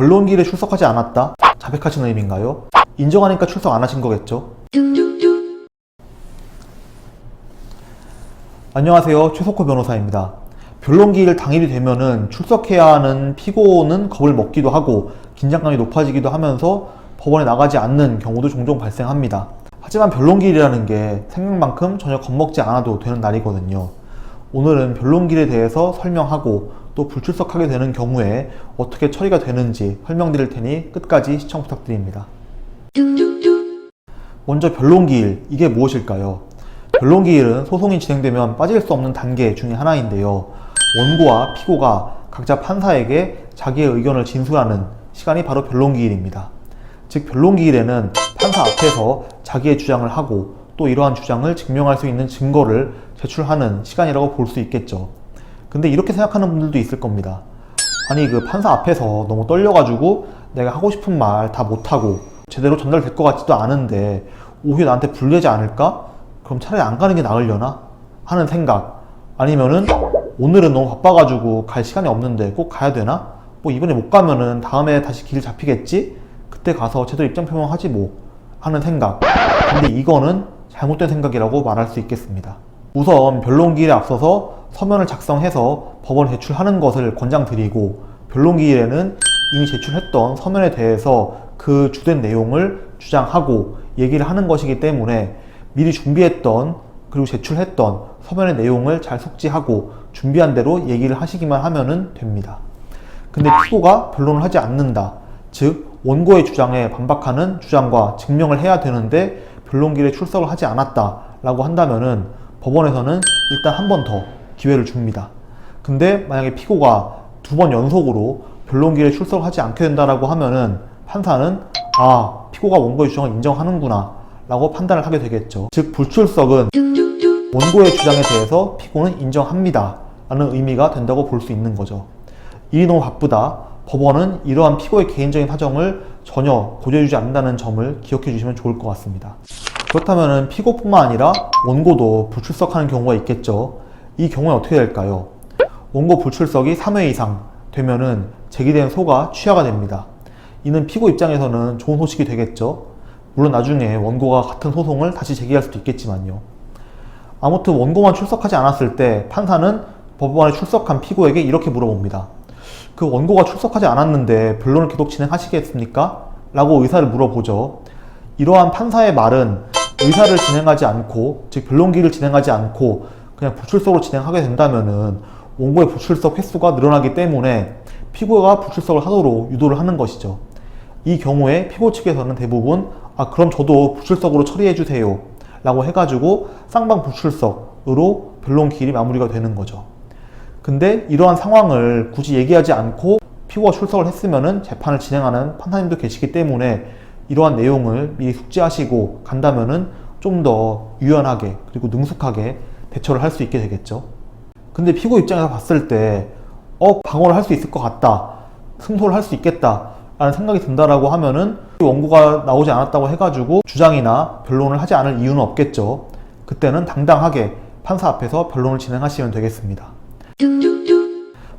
변론기일에 출석하지 않았다? 자백하신 의미인가요? 인정하니까 출석 안 하신 거겠죠? 안녕하세요. 최석호 변호사입니다. 변론기일 당일이 되면은 출석해야 하는 피고는 겁을 먹기도 하고 긴장감이 높아지기도 하면서 법원에 나가지 않는 경우도 종종 발생합니다. 하지만 변론기일이라는 게 생각만큼 전혀 겁먹지 않아도 되는 날이거든요. 오늘은 변론기일에 대해서 설명하고 또 불출석하게 되는 경우에 어떻게 처리가 되는지 설명드릴 테니 끝까지 시청 부탁드립니다. 먼저 변론기일, 이게 무엇일까요? 변론기일은 소송이 진행되면 빠질 수 없는 단계 중에 하나인데요. 원고와 피고가 각자 판사에게 자기의 의견을 진술하는 시간이 바로 변론기일입니다. 즉, 변론기일에는 판사 앞에서 자기의 주장을 하고 또 이러한 주장을 증명할 수 있는 증거를 제출하는 시간이라고 볼 수 있겠죠. 근데 이렇게 생각하는 분들도 있을 겁니다. 아니, 그 판사 앞에서 너무 떨려가지고 내가 하고 싶은 말 다 못하고 제대로 전달될 것 같지도 않은데 오히려 나한테 불리하지 않을까? 그럼 차라리 안 가는 게 나으려나? 하는 생각. 아니면은 오늘은 너무 바빠가지고 갈 시간이 없는데 꼭 가야 되나? 뭐 이번에 못 가면은 다음에 다시 길 잡히겠지? 그때 가서 제대로 입장 표명하지 뭐 하는 생각. 근데 이거는 잘못된 생각이라고 말할 수 있겠습니다. 우선 변론기일에 앞서서 서면을 작성해서 법원에 제출하는 것을 권장드리고 변론기일에는 이미 제출했던 서면에 대해서 그 주된 내용을 주장하고 얘기를 하는 것이기 때문에 미리 준비했던 그리고 제출했던 서면의 내용을 잘 숙지하고 준비한 대로 얘기를 하시기만 하면은 됩니다. 근데 피고가 변론을 하지 않는다. 즉 원고의 주장에 반박하는 주장과 증명을 해야 되는데 변론기일에 출석을 하지 않았다 라고 한다면은 법원에서는 일단 한 번 더 기회를 줍니다. 근데 만약에 피고가 두 번 연속으로 변론기일에 출석을 하지 않게 된다라고 하면은 판사는 아 피고가 원고의 주장을 인정하는구나 라고 판단을 하게 되겠죠. 즉 불출석은 원고의 주장에 대해서 피고는 인정합니다 라는 의미가 된다고 볼 수 있는 거죠. 일이 너무 바쁘다. 법원은 이러한 피고의 개인적인 사정을 전혀 고려해주지 않는다는 점을 기억해 주시면 좋을 것 같습니다. 그렇다면 피고뿐만 아니라 원고도 불출석하는 경우가 있겠죠. 이 경우에 어떻게 될까요? 원고 불출석이 3회 이상 되면은 제기된 소가 취하가 됩니다. 이는 피고 입장에서는 좋은 소식이 되겠죠. 물론 나중에 원고가 같은 소송을 다시 제기할 수도 있겠지만요. 아무튼 원고만 출석하지 않았을 때 판사는 법원에 출석한 피고에게 이렇게 물어봅니다. 그 원고가 출석하지 않았는데 변론을 계속 진행하시겠습니까? 라고 의사를 물어보죠. 이러한 판사의 말은 의사를 진행하지 않고, 즉 변론기를 진행하지 않고 그냥 불출석으로 진행하게 된다면은 원고의 불출석 횟수가 늘어나기 때문에 피고가 불출석을 하도록 유도를 하는 것이죠. 이 경우에 피고 측에서는 대부분 아 그럼 저도 불출석으로 처리해 주세요 라고 해가지고 쌍방 불출석으로 변론 기일이 마무리가 되는 거죠. 근데 이러한 상황을 굳이 얘기하지 않고 피고가 출석을 했으면은 재판을 진행하는 판사님도 계시기 때문에 이러한 내용을 미리 숙지하시고 간다면은 좀 더 유연하게 그리고 능숙하게 대처를 할 수 있게 되겠죠. 근데 피고 입장에서 봤을 때, 어, 방어를 할 수 있을 것 같다. 승소를 할 수 있겠다. 라는 생각이 든다라고 하면은 원고가 나오지 않았다고 해가지고 주장이나 변론을 하지 않을 이유는 없겠죠. 그때는 당당하게 판사 앞에서 변론을 진행하시면 되겠습니다.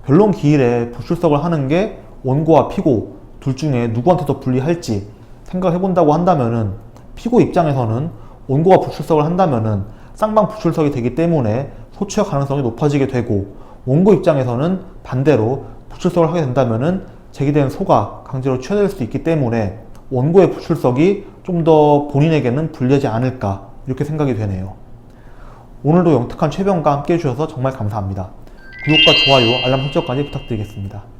변론 기일에 불출석을 하는 게 원고와 피고 둘 중에 누구한테 더 불리할지 생각해 본다고 한다면은 피고 입장에서는 원고가 불출석을 한다면은 쌍방 불출석이 되기 때문에 소추의 가능성이 높아지게 되고 원고 입장에서는 반대로 불출석을 하게 된다면은 제기된 소가 강제로 취하될 수 있기 때문에 원고의 불출석이 좀 더 본인에게는 불리하지 않을까 이렇게 생각이 되네요. 오늘도 영특한 최병과 함께 해주셔서 정말 감사합니다. 구독과 좋아요, 알람 설정까지 부탁드리겠습니다.